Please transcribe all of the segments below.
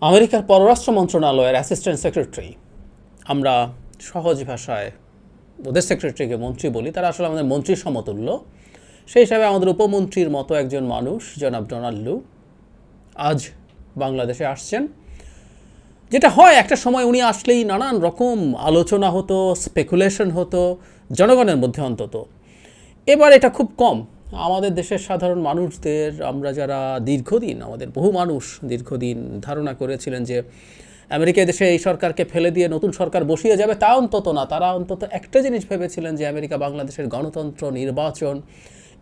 আমেরিকার পররাষ্ট্র মন্ত্রণালয়ের অ্যাসিস্ট্যান্ট সেক্রেটারি আমরা সহজ ভাষায় ওদের সেক্রেটারিকে মন্ত্রী বলি, তারা আসলে আমাদের মন্ত্রীর সমতুল্য। সেই হিসাবে আমাদের উপমন্ত্রীর মতো একজন মানুষ, জনাব ডোনাল্ড লু, আজ বাংলাদেশে আসছেন। যেটা হয়, একটা সময় উনি আসলেই নানান রকম আলোচনা হতো স্পেকুলেশন হতো, জনগণের মধ্যে অন্তত। এবার এটা খুব কম। আমাদের দেশের সাধারণ মানুষদের, আমরা যারা দীর্ঘদিন, আমাদের বহু মানুষ দীর্ঘদিন ধারণা করেছিলেন যে আমেরিকা দেশে এই সরকারকে ফেলে দিয়ে নতুন সরকার বসিয়ে যাবে, তা অন্তত না। তারা অন্তত একটা জিনিস ভেবেছিলেন যে আমেরিকা বাংলাদেশের গণতন্ত্র, নির্বাচন,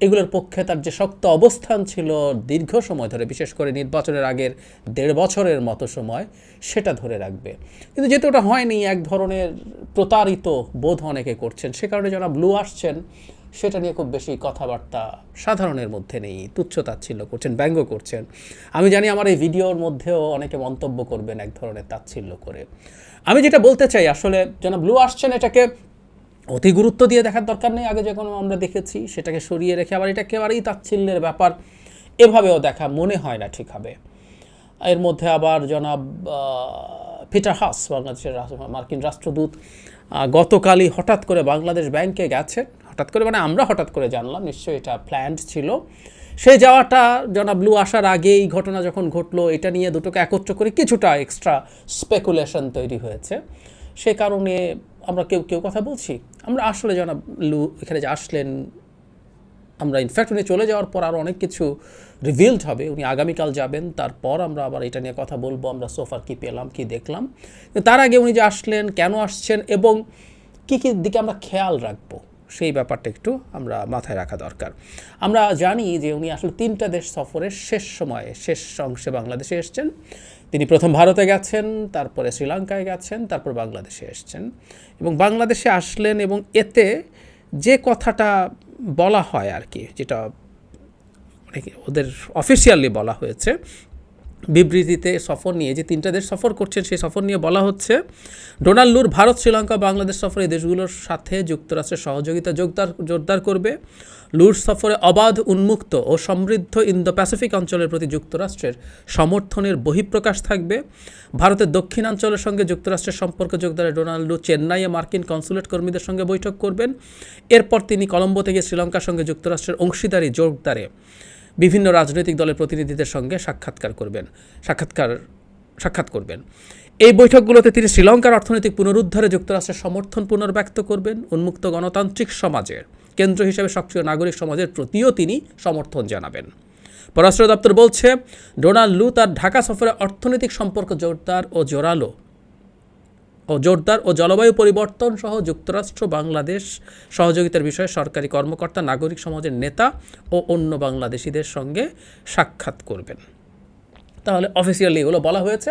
এগুলোর পক্ষে তার যে শক্ত অবস্থান ছিল দীর্ঘ সময় ধরে, বিশেষ করে নির্বাচনের আগের দেড় বছরের মতো সময়, সেটা ধরে রাখবে। কিন্তু যেহেতু ওটা হয়নি, এক ধরনের প্রতারিত বোধ অনেকে করছেন, সে কারণে যারা ব্লু আসছেন সেটা নিয়ে খুব বেশি কথাবার্তা সাধারণের মধ্যে নেই, তুচ্ছ তাচ্ছিল্য করছেন, ব্যঙ্গ করছেন। আমি জানি আমার এই ভিডিওর মধ্যেও অনেকে মন্তব্য করবেন এক ধরনের তাচ্ছিল্য করে। আমি যেটা বলতে চাই, আসলে যেন ব্লু আসছেন, এটাকে অতি গুরুত্ব দিয়ে দেখার দরকার নেই। আগে যখন আমরা দেখেছি, সেটাকে সরিয়ে রেখে আবার এটা একেবারেই তাচ্ছিল্যের ব্যাপার। এভাবেও দেখা মনে হয় না ঠিক হবে এর মধ্যে আবার জনাব পিটার হাস, বাংলাদেশের মার্কিন রাষ্ট্রদূত গতকালই হঠাৎ করে বাংলাদেশ ব্যাংকে গেছেন। হঠাৎ করে মানে আমরা হঠাৎ করে জানলাম, নিশ্চয়ই এটা প্ল্যান্ড ছিল। সে যাওয়াটা জনাব ব্লু আসার আগে এই ঘটনা যখন ঘটলো, এটা নিয়ে দুটোকে একত্র করে কিছুটা এক্সট্রা স্পেকুলেশন তৈরি হয়েছে। সে কারণে আমরা কেউ কেউ কথা বলছি। আমরা আসলে জনাব লু এখানে যে আসলেন, আমরা ইনফ্যাক্ট উনি চলে যাওয়ার পর আরও অনেক কিছু রিভিলড হবে। উনি আগামীকাল যাবেন, তারপর আমরা আবার এটা নিয়ে কথা বলব। আমরা সোফার কি পেলাম, কি দেখলাম। তার আগে উনি যে আসলেন, কেন আসছেন, এবং কী কী দিকে আমরা খেয়াল রাখব? সেই ব্যাপারটা একটু আমরা মাথায় রাখা দরকার। আমরা জানি যে উনি আসলে তিনটা দেশ সফরের শেষ সময়ে, শেষ অংশে বাংলাদেশে এসছেন। তিনি প্রথম ভারতে গেছেন, তারপরে শ্রীলঙ্কায় গেছেন, তারপর বাংলাদেশে এসছেন। এবং বাংলাদেশে আসলেন এবং এতে যে কথাটা বলা হয় আর কি, যেটা ওদের অফিসিয়ালি বলা হয়েছে বিবৃতিতে সফর নিয়ে, যে তিনটা দেশ সফর করছেন, সেই সফর নিয়ে বলা হচ্ছে, ডোনাল্ড লুর ভারত, শ্রীলঙ্কা, বাংলাদেশ সফরে এই দেশগুলোর সাথে যুক্তরাষ্ট্রের সহযোগিতা জোরদার জোরদার করবে। লুর সফরে অবাধ, উন্মুক্ত ও সমৃদ্ধ ইন্দো প্যাসিফিক অঞ্চলের প্রতি যুক্তরাষ্ট্রের সমর্থনের বহিঃপ্রকাশ থাকবে। ভারতের দক্ষিণাঞ্চলের সঙ্গে যুক্তরাষ্ট্রের সম্পর্ক যোগদানে ডোনাল্ড লু চেন্নাইয়ে মার্কিন কনসুলেট কর্মীদের সঙ্গে বৈঠক করবেন। এরপর তিনি কলম্বো থেকে শ্রীলঙ্কার সঙ্গে যুক্তরাষ্ট্রের অংশীদারি জোরদারে। বিভিন্ন রাজনৈতিক দলের প্রতিনিধিদের সঙ্গে সাক্ষাৎকার করবেন। সাক্ষাৎকার, সাক্ষাৎ করবেন। এই বৈঠকগুলোতে তিনি শ্রীলঙ্কার অর্থনৈতিক পুনরুদ্ধারে যুক্তরাষ্ট্রের সমর্থন পুনর্ব্যক্ত করবেন, উন্মুক্ত গণতান্ত্রিক সমাজের কেন্দ্র হিসেবে সক্রিয় নাগরিক সমাজের প্রতিও তিনি সমর্থন জানাবেন। পররাষ্ট্র দপ্তর বলছে, ডোনাল্ড লু তার ঢাকা সফরে অর্থনৈতিক সম্পর্ক জোরদার ও জোরালো। ও জোরদার ও জলবায়ু পরিবর্তন সহ যুক্তরাষ্ট্র, বাংলাদেশ সহযোগিতার বিষয়ে সরকারি কর্মকর্তা, নাগরিক সমাজের নেতা ও অন্য বাংলাদেশিদের সঙ্গে সাক্ষাৎ করবেন। তাহলে অফিসিয়ালি এগুলো বলা হয়েছে।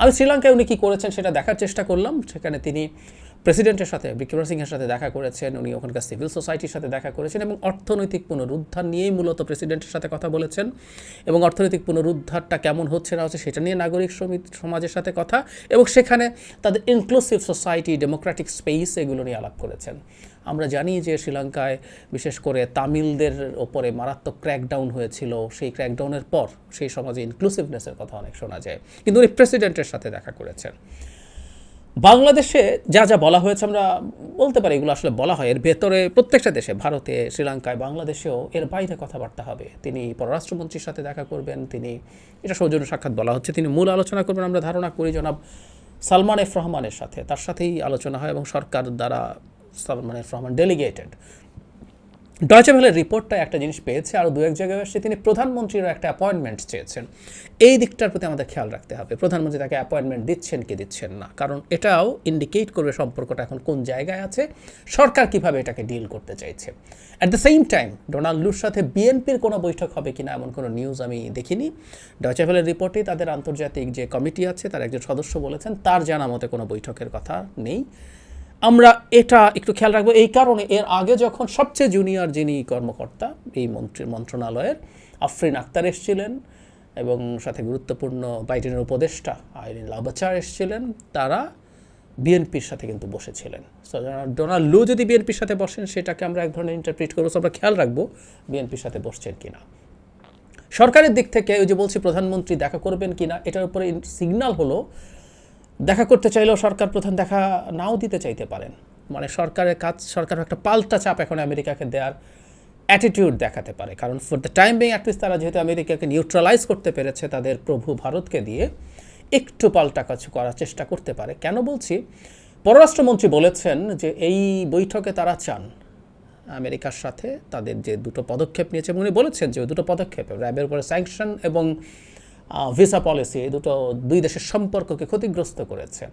আমি শ্রীলঙ্কায় উনি কী করেছেন সেটা দেখার চেষ্টা করলাম। সেখানে তিনি প্রেসিডেন্টের সাথে, বিক্রম সিংহের সাথে দেখা করেছেন, উনি ওখানকার সিভিল সোসাইটির সাথে দেখা করেছেন এবং অর্থনৈতিক পুনরুদ্ধার নিয়েই মূলত প্রেসিডেন্টের সাথে কথা বলেছেন। এবং অর্থনৈতিক পুনরুদ্ধারটা কেমন হচ্ছে না হচ্ছে সেটা নিয়ে নাগরিক সমাজের সাথে কথা এবং সেখানে তাদের ইনক্লুসিভ সোসাইটি ডেমোক্রেটিক স্পেস এগুলো নিয়ে আলাপ করেছেন। আমরা জানি যে শ্রীলঙ্কায়, বিশেষ করে তামিলদের ওপরে মারাত্মক ক্র্যাকডাউন হয়েছিল। সেই ক্র্যাকডাউনের পর সেই সমাজে ইনক্লুসিভনেসের কথা অনেক শোনা যায়। কিন্তু উনি প্রেসিডেন্টের সাথে দেখা করেছেন। বাংলাদেশে যা যা বলা হয়েছে আমরা বলতে পারি, এগুলো আসলে বলা হয়। এর ভেতরে প্রত্যেকটা দেশে, ভারতে, শ্রীলঙ্কায়, বাংলাদেশেও এর বাইরে কথাবার্তা হবে। তিনি পররাষ্ট্রমন্ত্রীর সাথে দেখা করবেন, তিনি, এটা সৌজন্য সাক্ষাৎ বলা হচ্ছে, তিনি মূল আলোচনা করবেন। আমরা ধারণা করি জনাব সালমান এফ রহমানের সাথে। তার সাথেই আলোচনা হয় এবং সরকার দ্বারা Salman F Rahman delegated Deutsche ভেলের রিপোর্টটা একটা জিনিস পেয়েছে, আর দু এক জায়গায় আসছে, তিনি প্রধানমন্ত্রীরও একটা অ্যাপয়েন্টমেন্ট চেয়েছেন। এই দিকটার প্রতি আমাদের খেয়াল রাখতে হবে। প্রধানমন্ত্রী তাকে অ্যাপয়েন্টমেন্ট দিচ্ছেন কি দিচ্ছেন না? কারণ এটাও ইন্ডিকেট করবে সম্পর্কটা এখন কোন জায়গায় আছে, সরকার কীভাবে এটাকে ডিল করতে চাইছে। At the same time Donald লুর সাথে বিএনপির কোনো বৈঠক হবে কিনা এমন কোনো নিউজ আমি দেখিনি। ডয়চে ভেলের রিপোর্টেই তাদের আন্তর্জাতিক যে কমিটি আছে, তার একজন সদস্য বলেছেন, তার জানা মতে কোনো বৈঠকের কথা নেই। আমরা এটা একটু খেয়াল রাখব, এই কারণে এর আগে যখন সবচেয়ে জুনিয়র যিনি কর্মকর্তা, এই মন্ত্রী, মন্ত্রণালয়ের আফরিন আক্তার এসেছিলেন এবং সাথে গুরুত্বপূর্ণ বাইডেনের উপদেষ্টা আইরিন লাবাচার এসেছিলেন, তারা বিএনপির সাথে কিন্তু বসেছিলেন। সো ডোনাল্ড লু যদি বিএনপির সাথে বসেন, সেটাকে আমরা এক ধরনের ইন্টারপ্রিট করব। আমরা খেয়াল রাখব বিএনপির সাথে বসছেন কি না সরকারের দিক থেকে ওই যে বলছি, প্রধানমন্ত্রী দেখা করবেন কি না এটার উপরে সিগন্যাল হলো দেখা করতে চাইলেও সরকার প্রধান দেখা নাও দিতে চাইতে পারেন। মানে সরকারের কাজ সরকার একটা পাল্টা চাপ এখন আমেরিকাকে দেওয়ার অ্যাটিটিউড দেখাতে পারে। কারণ for the time being at least তারা যেহেতু আমেরিকাকে নিউট্রালাইজ করতে পেরেছে, তাদের প্রভু ভারতকে দিয়ে একটু পাল্টা কিছু করার চেষ্টা করতে পারে। কেন বলছি? পররাষ্ট্রমন্ত্রী বলেছেন যে এই বৈঠকে তারা চান আমেরিকার সাথে তাদের যে দুটো পদক্ষেপ নিয়েছে উনি বলেছেন যে দুটো পদক্ষেপ, র্যাবের উপরে স্যাংশন এবং ভিসা পলিসি এই দুটো দুই দেশের সম্পর্ককে ক্ষতিগ্রস্ত করেছে।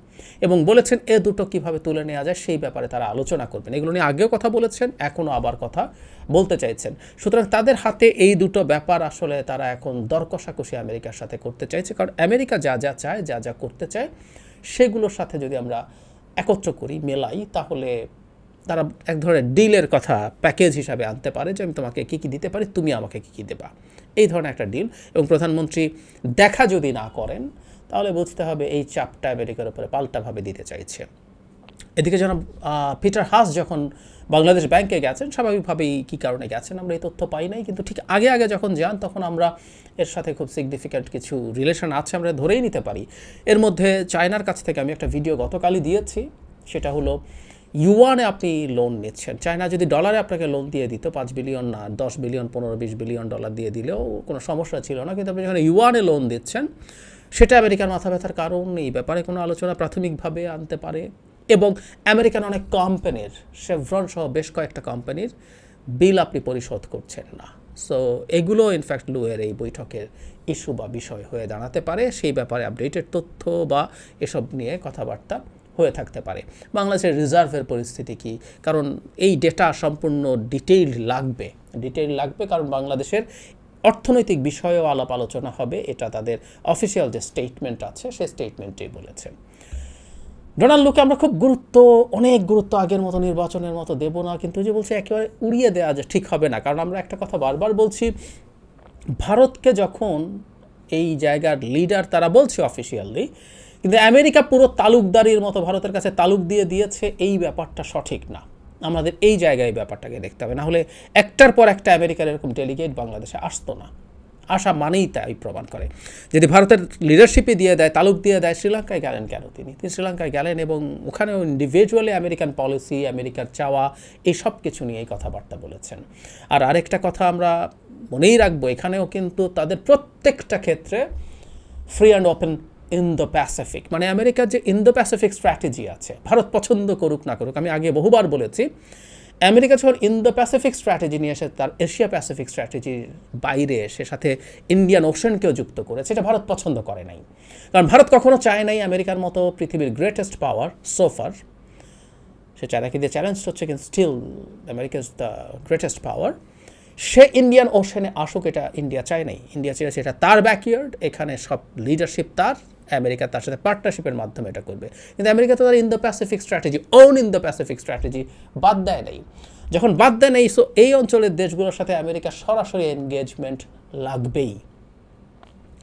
এবং বলেছেন এ দুটো কীভাবে তুলে নেওয়া যায় সেই ব্যাপারে তারা আলোচনা করবেন। এগুলো নিয়ে আগেও কথা বলেছেন, এখনও আবার কথা বলতে চাইছেন। সুতরাং তাদের হাতে এই দুটো ব্যাপার আসলে তারা এখন দর কষাকষি আমেরিকার সাথে করতে চাইছে। কারণ আমেরিকা যা যা চায়, যা যা করতে চায়, সেগুলোর সাথে যদি আমরা একত্র করি মেলাই, তাহলে তারা এক ধরনের ডিলের কথা প্যাকেজ হিসাবে আনতে পারে যে আমি তোমাকে কী কী দিতে পারি, তুমি আমাকে কী কী দেবা। এই ধরনের একটা ডিল এবং প্রধানমন্ত্রী দেখা যদি না করেন, তাহলে বুঝতে হবে এই চাপটা আমেরিকার উপরে পাল্টাভাবে দিতে চাইছে। এদিকে যেন পিটার হাস যখন বাংলাদেশ ব্যাংকে গেছেন, স্বাভাবিকভাবেই কী কারণে গেছেন আমরা এই তথ্য পাই নাই, কিন্তু ঠিক আগে আগে যখন যান, তখন আমরা এর সাথে খুব সিগনিফিক্যান্ট কিছু রিলেশন আছে আমরা ধরেই নিতে পারি। এর মধ্যে চায়নার কাছ থেকে আমি একটা ভিডিও গতকালই দিয়েছি, সেটা হলো ইউয়ানে আপনি লোন নিচ্ছেন। চায়না যদি ডলারে আপনাকে লোন দিয়ে দিত, পাঁচ বিলিয়ন না, দশ বিলিয়ন পনেরো, বিশ বিলিয়ন ডলার দিয়ে দিলেও কোনো সমস্যা ছিল না। কিন্তু আপনি যখন ইউয়ানে লোন দিচ্ছেন, সেটা আমেরিকার মাথা ব্যথার কারণ, এই ব্যাপারে কোনো আলোচনা প্রাথমিকভাবে আনতে পারে। এবং আমেরিকান অনেক কোম্পানির শেভরন সহ বেশ কয়েকটা কোম্পানির বিল আপনি পরিশোধ করছেন না। সো এগুলো ইনফ্যাক্ট লুয়ের এই বৈঠকের ইস্যু বা বিষয় হয়ে দাঁড়াতে পারে। সেই ব্যাপারে আপডেটেড তথ্য বা এসব নিয়ে কথাবার্তা হয়ে থাকতে পারে। বাংলাদেশের রিজার্ভের পরিস্থিতি কি? কারণ এই ডেটা সম্পূর্ণ ডিটেইলড লাগবে। ডিটেইল লাগবে কারণ বাংলাদেশের অর্থনৈতিক বিষয়েও আলাপ আলোচনা হবে, এটা তাদের অফিসিয়াল যে স্টেটমেন্ট আছে সেই স্টেটমেন্টেই বলেছে। ডোনাল্ড লুকে আমরা খুব গুরুত্ব, অনেক গুরুত্ব আগের মতো, নির্বাচনের মতো দেব না, কিন্তু যে বলছে একেবারে উড়িয়ে দেওয়া যে ঠিক হবে না। কারণ আমরা একটা কথা বারবার বলছি, ভারতকে যখন এই জায়গার লিডার তারা বলছে অফিসিয়ালি কিন্তু আমেরিকা পুরো তালুকদারির মতো ভারতের কাছে তালুক দিয়ে দিয়েছে, এই ব্যাপারটা সঠিক না। আমাদের এই জায়গায় ব্যাপারটাকে দেখতে হবে। না হলে একটার পর একটা আমেরিকার এরকম ডেলিগেট বাংলাদেশে আসতো না। আসা মানেই তাই প্রমাণ করে। যদি ভারতের লিডারশিপে দিয়ে দেয়, তালুক দিয়ে দেয়, শ্রীলঙ্কায় গেলেন কেন তিনি? তিনি শ্রীলঙ্কায় গেলেন এবং ওখানেও ইন্ডিভিজুয়ালি আমেরিকান পলিসি আমেরিকার চাওয়া এই সব কিছু নিয়েই কথাবার্তা বলেছেন। আর আরেকটা কথা আমরা মনেই রাখব, এখানেও কিন্তু তাদের প্রত্যেকটা ক্ষেত্রে free and open in the Pacific মানে আমেরিকার যে ইন দ্য প্যাসিফিক স্ট্র্যাটেজি আছে, ভারত পছন্দ করুক না করুক, আমি আগে বহুবার বলেছি, আমেরিকা যখন ইন দ্য প্যাসিফিক স্ট্র্যাটেজি নিয়ে এসে তার এশিয়া প্যাসিফিক স্ট্র্যাটেজির বাইরে এসে সাথে ইন্ডিয়ান ওশনকেও যুক্ত করেছে, এটা ভারত পছন্দ করে নাই। কারণ ভারত কখনো চায় নাই আমেরিকার মতো পৃথিবীর গ্রেটেস্ট পাওয়ার সোফার সে চায়নাকে দিয়ে চ্যালেঞ্জ হচ্ছে কিন্তু still America is the greatest power say Indian ওশনে আসুক, এটা ইন্ডিয়া চায় নাই। ইন্ডিয়া চেয়েছে এটা তার ব্যাকইয়ার্ড এখানে সব লিডারশিপ তার। আমেরিকা তার সাথে পার্টনারশিপের মাধ্যমে এটা করবে। কিন্তু আমেরিকা তো তার in the Pacific strategy own in the Pacific strategy বাদ দেয় নাই। যখন বাদ দেয় নেই সো এই অঞ্চলের দেশগুলোর সাথে আমেরিকার সরাসরি এনগেজমেন্ট লাগবেই।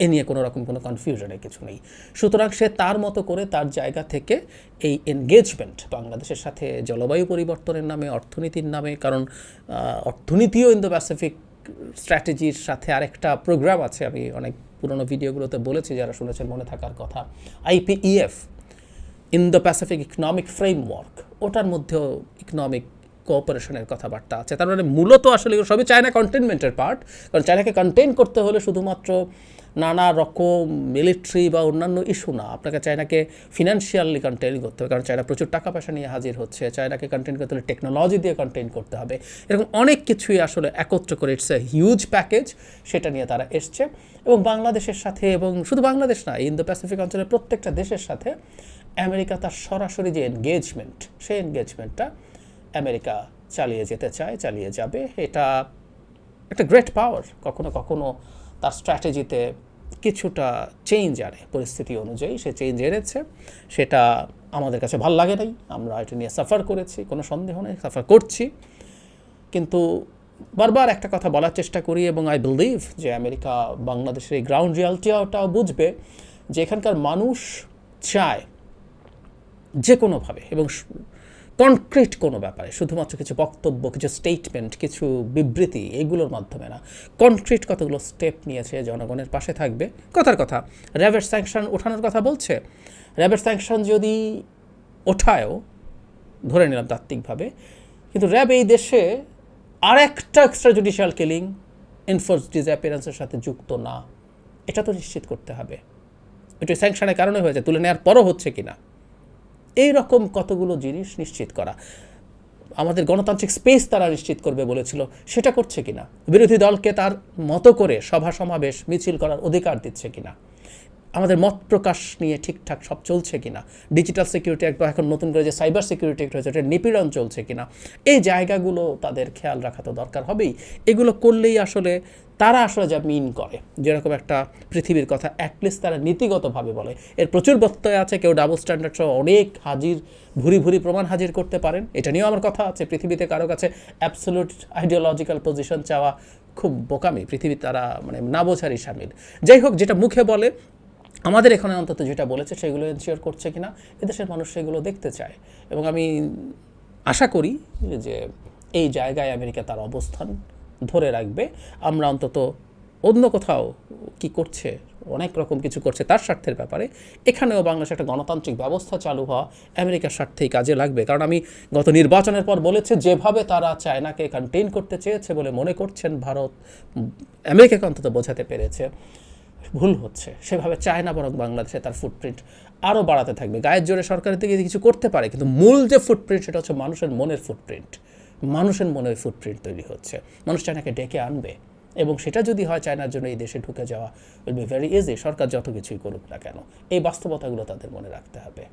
এ নিয়ে কোনো রকম কোনো কনফিউশনের কিছু নেই। সুতরাং সে তার মতো করে তার জায়গা থেকে এই এনগেজমেন্ট বাংলাদেশের সাথে জলবায়ু পরিবর্তনের নামে, অর্থনীতির নামে, কারণ অর্থনীতিও ইন দ্য প্যাসিফিক স্ট্র্যাটেজির সাথে আরেকটা প্রোগ্রাম আছে, আমি অনেক পুরনো ভিডিওগুলোতে বলেছি যারা শুনেছেন, মনে থাকার কথা। IPEF, in the Pacific economic framework, ওটার মধ্যেও ইকোনমিক কোঅপারেশনের কথাবার্তা আছে। তার মানে মূলত আসলে সবই চায়না কন্টেনমেন্টের পার্ট। কারণ চায়নাকে কন্টেন করতে হলে শুধুমাত্র নানা রকম মিলিটারি বা অন্যান্য ইস্যু না। আপনাকে চায়নাকে ফিনান্সিয়ালি কন্টেন করতে হবে। কারণ চায়না প্রচুর টাকা পয়সা নিয়ে হাজির হচ্ছে। চায়নাকে কন্টেন করতে হলে টেকনোলজি দিয়ে কন্টেন করতে হবে। এরকম অনেক কিছুই আসলে একত্র করে ইটস এ হিউজ প্যাকেজ সেটা নিয়ে তারা এসছে। এবং বাংলাদেশের সাথে এবং শুধু বাংলাদেশ না ইন্দো প্যাসিফিক অঞ্চলের প্রত্যেকটা দেশের সাথে আমেরিকা তার সরাসরি যে এনগেজমেন্ট সেই এনগেজমেন্টটা আমেরিকা চালিয়ে যেতে চায়, চালিয়ে যাবে। এটা একটা গ্রেট পাওয়ার কখনো কখনো তার স্ট্র্যাটেজিতে কিছুটা চেঞ্জ আনে পরিস্থিতি অনুযায়ী, সে চেঞ্জ এনেছে। সেটা আমাদের কাছে ভালো লাগে নাই। আমরা এটা নিয়ে সাফার করেছি, কোনো সন্দেহ নেই সাফার করছি। কিন্তু বারবার একটা কথা বলার চেষ্টা করি এবং আই বিলিভ যে আমেরিকা, বাংলাদেশের এই গ্রাউন্ড রিয়ালিটিটাও বুঝবে যে এখানকার মানুষ চায় যে কোনোভাবে এবং কনক্রিট কোনো ব্যাপারে, শুধুমাত্র কিছু বক্তব্য, কিছু স্টেটমেন্ট কিছু বিবৃতি, এগুলোর মাধ্যমে না। কনক্রিট কতগুলো স্টেপ নিয়েছে জনগণের পাশে থাকবে? কথার কথা, র্যাবের স্যাংশন ওঠানোর কথা বলছে। র্যাবের স্যাংশন যদি ওঠায়ও, ধরে নিলাম তাত্ত্বিকভাবে, কিন্তু র্যাব এই দেশে আর একটা এক্সট্রা জুডিশিয়াল কিলিং এনফোর্স ডিসঅ্যাপিয়ারেন্সের সাথে যুক্ত না। এটা তো নিশ্চিত করতে হবে। এটা স্যাংশনের কারণে হয়েছে, তুলে নেওয়ার পরও হচ্ছে কিনা? এই রকম কতগুলো জিনিস নিশ্চিত করা। আমাদের গণতান্ত্রিক স্পেস তারা নিশ্চিত করবে বলেছিল, সেটা করছে কিনা? বিরোধী দলকে তার মতো করে সভা সমাবেশ মিছিল করার অধিকার দিচ্ছে কিনা? আমাদের মত প্রকাশ নিয়ে ঠিকঠাক সব চলছে কিনা? ডিজিটাল সিকিউরিটি বা এখন নতুন করে যে সাইবার সিকিউরিটি হয়েছে এটা নিপীড়ন চলছে কিনা? এই জায়গাগুলো তাদের খেয়াল রাখা তো দরকার হবেই। এগুলো করলেই আসলে তারা আসলে যা মিন করে। যেরকম একটা পৃথিবীর কথা অ্যাটলিস্ট তারা নীতিগতভাবে বলে। এর প্রচুর বক্তব্য আছে, কেউ ডাবল স্ট্যান্ডার্ড সহ অনেক হাজির, ভুরি ভুরি প্রমাণ হাজির করতে পারেন। এটা নিয়েও আমার কথা আছে, পৃথিবীতে কারও কাছে অ্যাবসোলুট আইডিওলজিক্যাল পজিশন চাওয়া খুব বোকামি। পৃথিবী তারা মানে না বোঝারই সামিল। যাই হোক, যেটা মুখে বলে আমাদের এখানে অন্তত যেটা বলেছে সেগুলো এনশিওর করছে কিনা, এদেশের মানুষ সেগুলো দেখতে চায়। এবং আমি আশা করি যে এই জায়গায় আমেরিকা তার অবস্থান ধরে রাখবে। আমরা অন্তত অন্য কোথাও কি করছে, অনেক রকম কিছু করছে তার স্বার্থের ব্যাপারে। এখানেও বাংলাদেশে একটা গণতান্ত্রিক ব্যবস্থা চালু হওয়া আমেরিকার স্বার্থেই কাজে লাগবে। কারণ আমি গত নির্বাচনের পর বলেছে, যেভাবে তারা চায়নাকে কন্টেইন করতে চেয়েছে বলে মনে করছেন ভারত, আমেরিকাকে অন্তত বোঝাতে পেরেছে। ভুল হচ্ছে। সেভাবে চায় না বরং বাংলাদেশে তার ফুটপ্রিন্ট আরও বাড়াতে থাকবে। গায়ের জোরে সরকারের থেকে কিছু করতে পারে, কিন্তু মূল যে ফুটপ্রিন্ট সেটা হচ্ছে মানুষের মনের ফুটপ্রিন্ট মানুষের মনে ওই ফুটপ্রিন্ট তৈরি হচ্ছে। মানুষ চায়নাকে ডেকে আনবে এবং সেটা যদি হয় চায়নার জন্য এই দেশে ঢুকে যাওয়া উইল বি ভেরি ইজি সরকার যত কিছুই করুক না কেন, এই বাস্তবতাগুলো তাদের মনে রাখতে হবে।